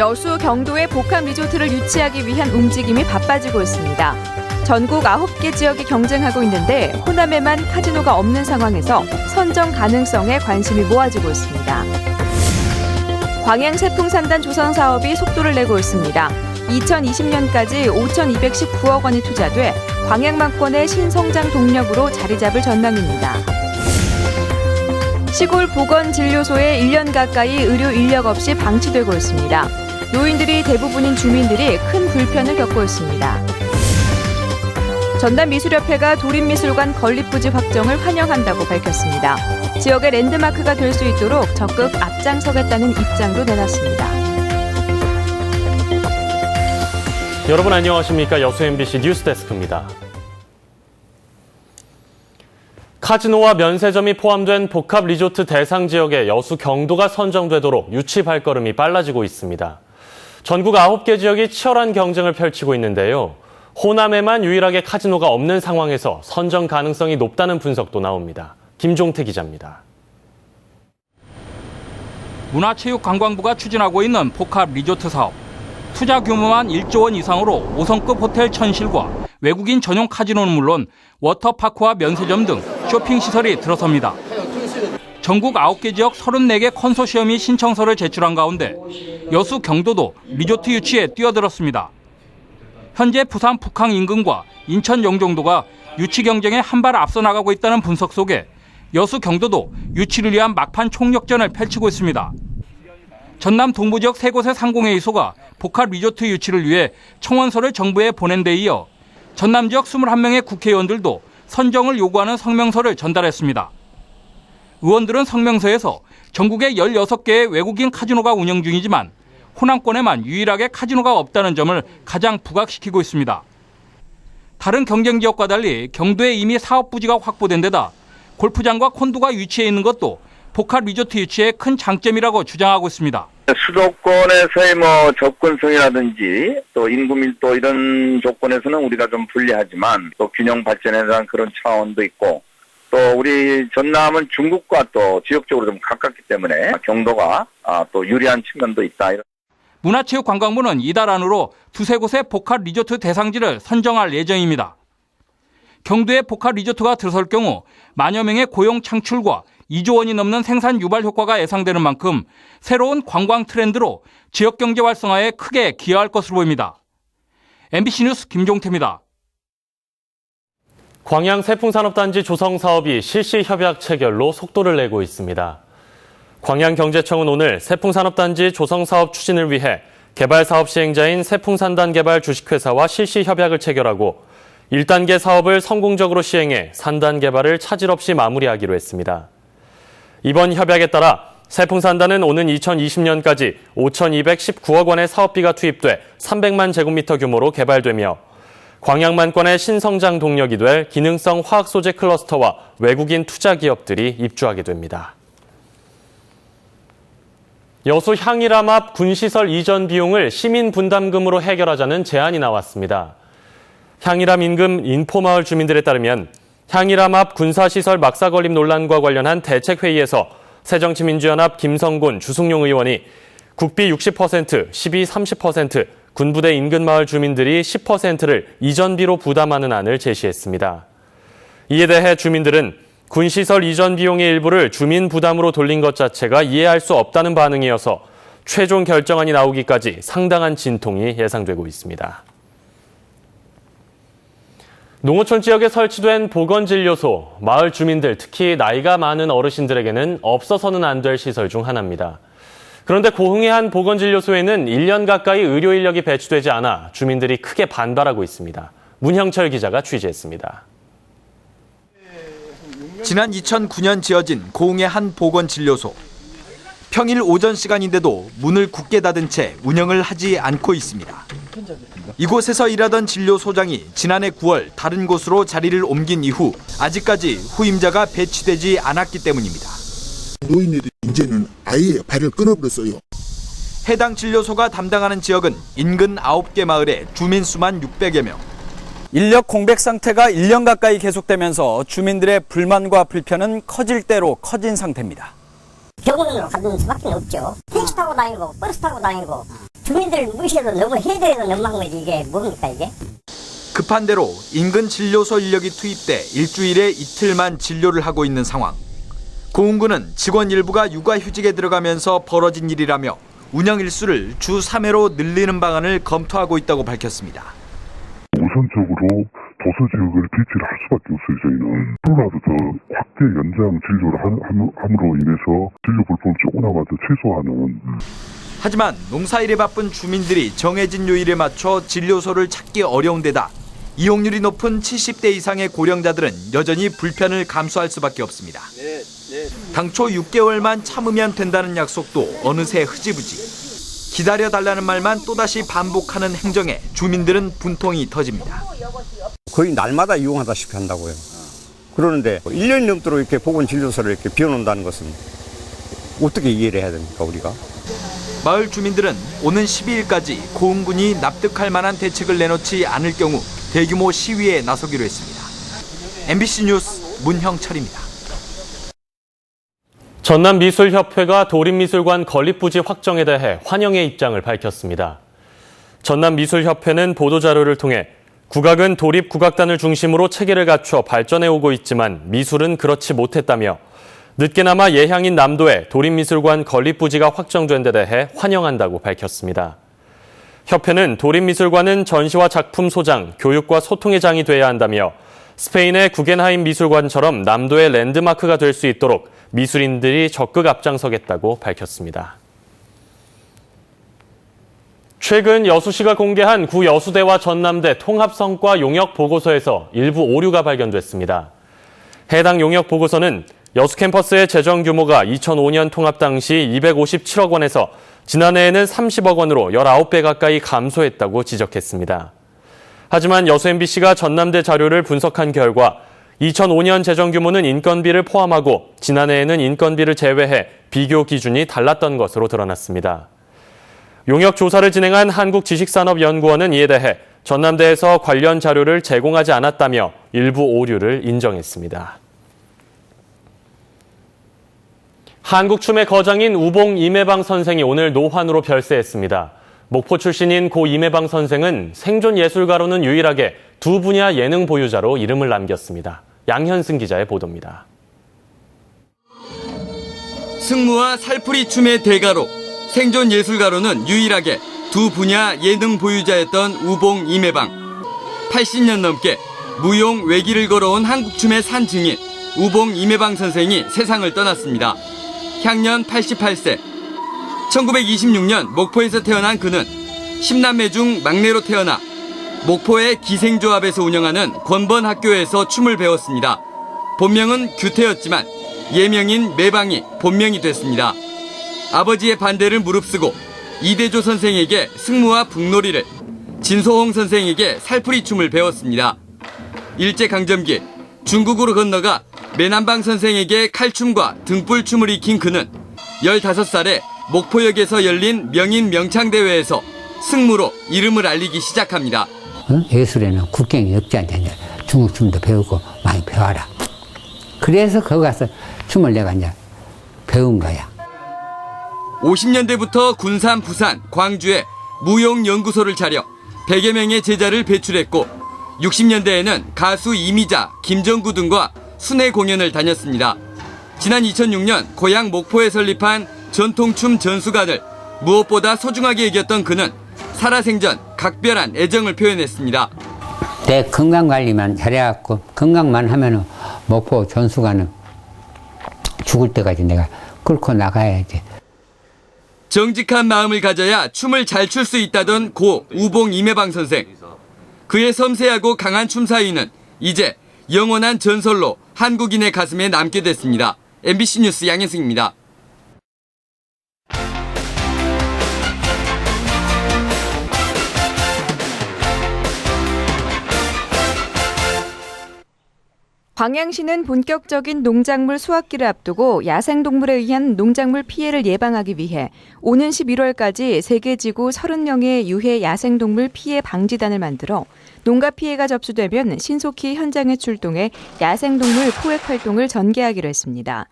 여수 경도에 복합 리조트를 유치하기 위한 움직임이 바빠지고 있습니다. 전국 9개 지역이 경쟁하고 있는데 호남에만 카지노가 없는 상황에서 선정 가능성에 관심이 모아지고 있습니다. 광양 세풍산단 조성 사업이 속도를 내고 있습니다. 2020년까지 5,219억 원이 투자돼 광양만권의 신성장 동력으로 자리 잡을 전망입니다. 시골 보건진료소에 1년 가까이 의료 인력 없이 방치되고 있습니다. 노인들이 대부분인 주민들이 큰 불편을 겪고 있습니다. 전남미술협회가 도립미술관 건립 부지 확정을 환영한다고 밝혔습니다. 지역의 랜드마크가 될 수 있도록 적극 앞장서겠다는 입장도 내놨습니다. 여러분 안녕하십니까 여수 MBC 뉴스데스크입니다. 카지노와 면세점이 포함된 복합 리조트 대상 지역의 여수 경도가 선정되도록 유치 발걸음이 빨라지고 있습니다. 전국 9개 지역이 치열한 경쟁을 펼치고 있는데요. 호남에만 유일하게 카지노가 없는 상황에서 선정 가능성이 높다는 분석도 나옵니다. 김종태 기자입니다. 문화체육관광부가 추진하고 있는 복합 리조트 사업. 투자 규모만 1조 원 이상으로 5성급 호텔 천실과 외국인 전용 카지노는 물론 워터파크와 면세점 등 쇼핑 시설이 들어섭니다. 전국 9개 지역 34개 컨소시엄이 신청서를 제출한 가운데 여수 경도도 리조트 유치에 뛰어들었습니다. 현재 부산 북항 인근과 인천 영종도가 유치 경쟁에 한 발 앞서 나가고 있다는 분석 속에 여수 경도도 유치를 위한 막판 총력전을 펼치고 있습니다. 전남 동부 지역 세 곳의 상공회의소가 복합 리조트 유치를 위해 청원서를 정부에 보낸 데 이어 전남 지역 21명의 국회의원들도 선정을 요구하는 성명서를 전달했습니다. 의원들은 성명서에서 전국에 16개의 외국인 카지노가 운영 중이지만 호남권에만 유일하게 카지노가 없다는 점을 가장 부각시키고 있습니다. 다른 경쟁 지역과 달리 경도에 이미 사업 부지가 확보된 데다 골프장과 콘도가 위치해 있는 것도 복합 리조트 유치의 큰 장점이라고 주장하고 있습니다. 수도권에서의 뭐 접근성이라든지 또 인구 밀도 이런 조건에서는 우리가 좀 불리하지만 또 균형 발전에 대한 그런 차원도 있고 또 우리 전남은 중국과 또 지역적으로 좀 가깝기 때문에 경도가 아, 또 유리한 측면도 있다. 문화체육관광부는 이달 안으로 두세 곳의 복합 리조트 대상지를 선정할 예정입니다. 경도에 복합 리조트가 들어설 경우 만여 명의 고용 창출과 2조 원이 넘는 생산 유발 효과가 예상되는 만큼 새로운 관광 트렌드로 지역 경제 활성화에 크게 기여할 것으로 보입니다. MBC 뉴스 김종태입니다. 광양 세풍산업단지 조성 사업이 실시 협약 체결로 속도를 내고 있습니다. 광양경제청은 오늘 세풍산업단지 조성 사업 추진을 위해 개발 사업 시행자인 세풍산단 개발 주식회사와 실시 협약을 체결하고 1단계 사업을 성공적으로 시행해 산단 개발을 차질 없이 마무리하기로 했습니다. 이번 협약에 따라 세풍산단은 오는 2020년까지 5,219억 원의 사업비가 투입돼 300만 제곱미터 규모로 개발되며 광양만권의 신성장 동력이 될 기능성 화학 소재 클러스터와 외국인 투자 기업들이 입주하게 됩니다. 여수 향일암 앞 군시설 이전 비용을 시민 분담금으로 해결하자는 제안이 나왔습니다. 향일암 인근 인포마을 주민들에 따르면 향일암 앞 군사시설 막사 건립 논란과 관련한 대책회의에서 새정치민주연합 김성곤 주승용 의원이 국비 60%, 시비 30%, 군부대 인근 마을 주민들이 10%를 이전비로 부담하는 안을 제시했습니다. 이에 대해 주민들은 군시설 이전 비용의 일부를 주민 부담으로 돌린 것 자체가 이해할 수 없다는 반응이어서 최종 결정안이 나오기까지 상당한 진통이 예상되고 있습니다. 농어촌 지역에 설치된 보건진료소, 마을 주민들, 특히 나이가 많은 어르신들에게는 없어서는 안 될 시설 중 하나입니다. 그런데 고흥의 한 보건진료소에는 1년 가까이 의료 인력이 배치되지 않아 주민들이 크게 반발하고 있습니다. 문형철 기자가 취재했습니다. 지난 2009년 지어진 고흥의 한 보건진료소. 평일 오전 시간인데도 문을 굳게 닫은 채 운영을 하지 않고 있습니다. 이곳에서 일하던 진료소장이 지난해 9월 다른 곳으로 자리를 옮긴 이후 아직까지 후임자가 배치되지 않았기 때문입니다. 노인들이 이제는 아예 발을 끊어버렸어요. 해당 진료소가 담당하는 지역은 인근 9개 마을에 주민 수만 600여 명. 인력 공백 상태가 1년 가까이 계속되면서 주민들의 불만과 불편은 커질 대로 커진 상태입니다. 병원으로 가는 수밖에 없죠. 택시 타고 다니고 버스 타고 다니고 주민들 무시해도 너무 해도해도 너무한 거지 이게 뭡니까 이게? 급한 대로 인근 진료소 인력이 투입돼 일주일에 이틀만 진료를 하고 있는 상황. 고흥군은 직원 일부가 육아휴직에 들어가면서 벌어진 일이라며 운영 일수를 주 3회로 늘리는 방안을 검토하고 있다고 밝혔습니다. 우선적으로 도서 지역을 비치를 할 수밖에 없어요, 저희는. 코로나도 더 확대 연장 진료를 함- 함- 함으로 인해서 진료 불법을 조금나마 더 최소화하는 하지만 농사일에 바쁜 주민들이 정해진 요일에 맞춰 진료소를 찾기 어려운 데다 이용률이 높은 70대 이상의 고령자들은 여전히 불편을 감수할 수밖에 없습니다. 당초 6개월만 참으면 된다는 약속도 어느새 흐지부지. 기다려달라는 말만 또다시 반복하는 행정에 주민들은 분통이 터집니다. 거의 날마다 이용하다시피 한다고요. 그러는데 1년이 넘도록 이렇게 보건진료소를 이렇게 비워놓는다는 것은 어떻게 이해를 해야 됩니까, 우리가? 마을 주민들은 오는 12일까지 고흥군이 납득할 만한 대책을 내놓지 않을 경우 대규모 시위에 나서기로 했습니다. MBC 뉴스 문형철입니다. 전남미술협회가 도립미술관 건립 부지 확정에 대해 환영의 입장을 밝혔습니다. 전남미술협회는 보도자료를 통해 국악은 도립 국악단을 중심으로 체계를 갖춰 발전해오고 있지만 미술은 그렇지 못했다며 늦게나마 예향인 남도에 도립미술관 건립 부지가 확정된 데 대해 환영한다고 밝혔습니다. 협회는 도립미술관은 전시와 작품 소장, 교육과 소통의 장이 돼야 한다며 스페인의 구겐하임 미술관처럼 남도의 랜드마크가 될 수 있도록 미술인들이 적극 앞장서겠다고 밝혔습니다. 최근 여수시가 공개한 구 여수대와 전남대 통합성과 용역 보고서에서 일부 오류가 발견됐습니다. 해당 용역 보고서는 여수 캠퍼스의 재정 규모가 2005년 통합 당시 257억 원에서 지난해에는 30억 원으로 19배 가까이 감소했다고 지적했습니다. 하지만 여수 MBC가 전남대 자료를 분석한 결과 2005년 재정 규모는 인건비를 포함하고 지난해에는 인건비를 제외해 비교 기준이 달랐던 것으로 드러났습니다. 용역 조사를 진행한 한국지식산업연구원은 이에 대해 전남대에서 관련 자료를 제공하지 않았다며 일부 오류를 인정했습니다. 한국춤의 거장인 우봉 이매방 선생이 오늘 노환으로 별세했습니다. 목포 출신인 고 이매방 선생은 생존 예술가로는 유일하게 두 분야 예능 보유자로 이름을 남겼습니다. 양현승 기자의 보도입니다. 승무와 살풀이 춤의 대가로 생존 예술가로는 유일하게 두 분야 예능 보유자였던 우봉 이매방. 80년 넘게 무용 외길을 걸어온 한국 춤의 산 증인 우봉 이매방 선생이 세상을 떠났습니다. 향년 88세. 1926년 목포에서 태어난 그는 10남매 중 막내로 태어나 목포의 기생조합에서 운영하는 권번학교에서 춤을 배웠습니다. 본명은 규태였지만 예명인 매방이 본명이 됐습니다. 아버지의 반대를 무릅쓰고 이대조 선생에게 승무와 북놀이를, 진소홍 선생에게 살풀이 춤을 배웠습니다. 일제강점기 중국으로 건너가 매남방 선생에게 칼춤과 등불춤을 익힌 그는 15살에 목포역에서 열린 명인 명창대회에서 승무로 이름을 알리기 시작합니다. 어? 예술에는 국경이 없지 않냐. 중국 춤도 배우고 많이 배워라. 그래서 거기 가서 춤을 내가 이제 배운 거야. 50년대부터 군산, 부산, 광주에 무용연구소를 차려 100여 명의 제자를 배출했고 60년대에는 가수 이미자, 김정구 등과 순회 공연을 다녔습니다. 지난 2006년 고향 목포에 설립한 전통춤 전수관을 무엇보다 소중하게 여겼던 그는 살아생전 각별한 애정을 표현했습니다. 내 건강 관리만 잘해갖고 건강만 하면은 목포 전수가는 죽을 때까지 내가 끌고 나가야지. 정직한 마음을 가져야 춤을 잘 출 수 있다던 고 우봉 이매방 선생. 그의 섬세하고 강한 춤 사위는 이제 영원한 전설로 한국인의 가슴에 남게 됐습니다. MBC 뉴스 양현승입니다. 광양시는 본격적인 농작물 수확기를 앞두고 야생동물에 의한 농작물 피해를 예방하기 위해 오는 11월까지 세계지구 30명의 유해 야생동물 피해 방지단을 만들어 농가 피해가 접수되면 신속히 현장에 출동해 야생동물 포획 활동을 전개하기로 했습니다.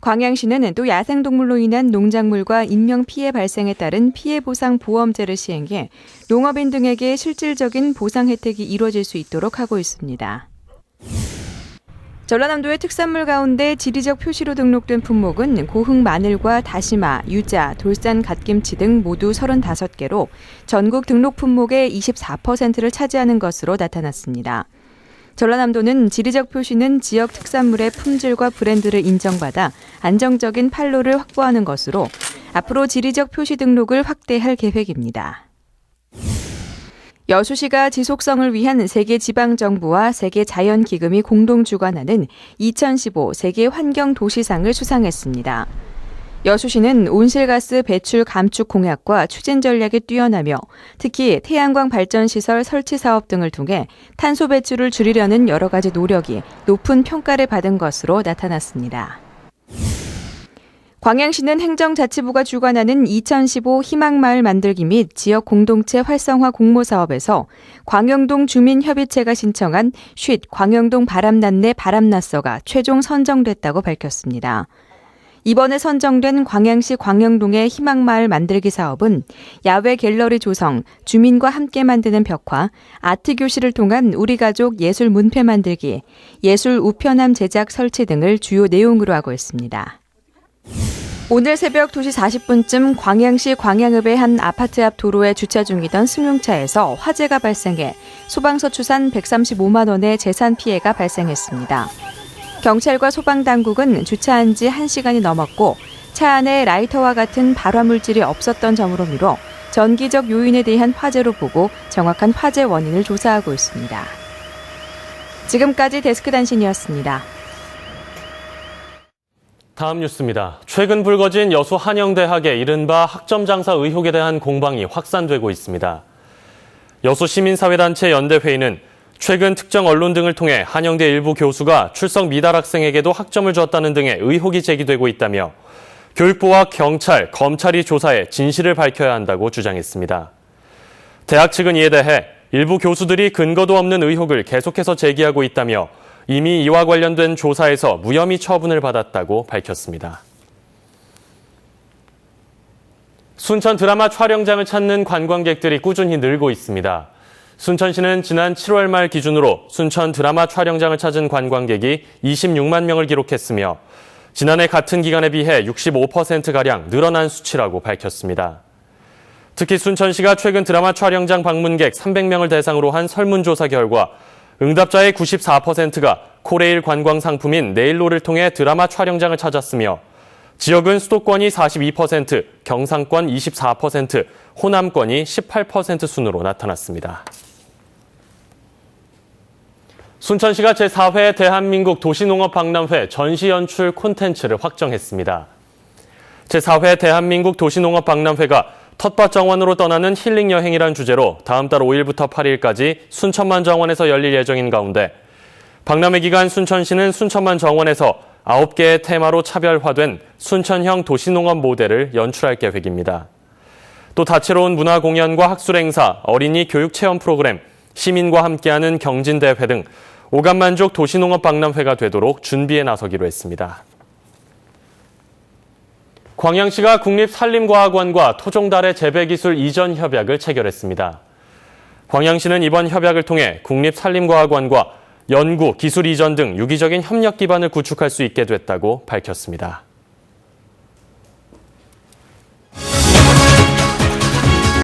광양시는 또 야생동물로 인한 농작물과 인명 피해 발생에 따른 피해 보상 보험제를 시행해 농업인 등에게 실질적인 보상 혜택이 이루어질 수 있도록 하고 있습니다. 전라남도의 특산물 가운데 지리적 표시로 등록된 품목은 고흥 마늘과 다시마, 유자, 돌산 갓김치 등 모두 35개로 전국 등록 품목의 24%를 차지하는 것으로 나타났습니다. 전라남도는 지리적 표시는 지역 특산물의 품질과 브랜드를 인정받아 안정적인 판로를 확보하는 것으로 앞으로 지리적 표시 등록을 확대할 계획입니다. 여수시가 지속성을 위한 세계 지방정부와 세계 자연기금이 공동 주관하는 2015 세계 환경 도시상을 수상했습니다. 여수시는 온실가스 배출 감축 공약과 추진 전략이 뛰어나며 특히 태양광 발전 시설 설치 사업 등을 통해 탄소 배출을 줄이려는 여러 가지 노력이 높은 평가를 받은 것으로 나타났습니다. 광양시는 행정자치부가 주관하는 2015 희망마을 만들기 및 지역 공동체 활성화 공모 사업에서 광영동 주민협의체가 신청한 쉿 광영동 바람났네 바람났어가 최종 선정됐다고 밝혔습니다. 이번에 선정된 광양시 광영동의 희망마을 만들기 사업은 야외 갤러리 조성, 주민과 함께 만드는 벽화, 아트 교실을 통한 우리 가족 예술 문패 만들기, 예술 우편함 제작 설치 등을 주요 내용으로 하고 있습니다. 오늘 새벽 2시 40분쯤 광양시 광양읍의 한 아파트 앞 도로에 주차 중이던 승용차에서 화재가 발생해 소방서 추산 135만 원의 재산 피해가 발생했습니다. 경찰과 소방 당국은 주차한 지 1시간이 넘었고 차 안에 라이터와 같은 발화물질이 없었던 점으로 미뤄 전기적 요인에 대한 화재로 보고 정확한 화재 원인을 조사하고 있습니다. 지금까지 데스크 단신이었습니다. 다음 뉴스입니다. 최근 불거진 여수 한영대학의 이른바 학점 장사 의혹에 대한 공방이 확산되고 있습니다. 여수 시민사회단체 연대회의는 최근 특정 언론 등을 통해 한영대 일부 교수가 출석 미달 학생에게도 학점을 줬다는 등의 의혹이 제기되고 있다며 교육부와 경찰, 검찰이 조사해 진실을 밝혀야 한다고 주장했습니다. 대학 측은 이에 대해 일부 교수들이 근거도 없는 의혹을 계속해서 제기하고 있다며 이미 이와 관련된 조사에서 무혐의 처분을 받았다고 밝혔습니다. 순천 드라마 촬영장을 찾는 관광객들이 꾸준히 늘고 있습니다. 순천시는 지난 7월 말 기준으로 순천 드라마 촬영장을 찾은 관광객이 26만 명을 기록했으며 지난해 같은 기간에 비해 65%가량 늘어난 수치라고 밝혔습니다. 특히 순천시가 최근 드라마 촬영장 방문객 300명을 대상으로 한 설문조사 결과 응답자의 94%가 코레일 관광 상품인 네일로를 통해 드라마 촬영장을 찾았으며 지역은 수도권이 42%, 경상권 24%, 호남권이 18% 순으로 나타났습니다. 순천시가 제4회 대한민국 도시농업박람회 전시연출 콘텐츠를 확정했습니다. 제4회 대한민국 도시농업박람회가 텃밭 정원으로 떠나는 힐링 여행이란 주제로 다음 달 5일부터 8일까지 순천만 정원에서 열릴 예정인 가운데 박람회 기간 순천시는 순천만 정원에서 9개의 테마로 차별화된 순천형 도시농업 모델을 연출할 계획입니다. 또 다채로운 문화 공연과 학술 행사, 어린이 교육 체험 프로그램, 시민과 함께하는 경진대회 등 오감만족 도시농업 박람회가 되도록 준비에 나서기로 했습니다. 광양시가 국립산림과학원과 토종달의 재배기술 이전 협약을 체결했습니다. 광양시는 이번 협약을 통해 국립산림과학원과 연구, 기술 이전 등 유기적인 협력 기반을 구축할 수 있게 됐다고 밝혔습니다.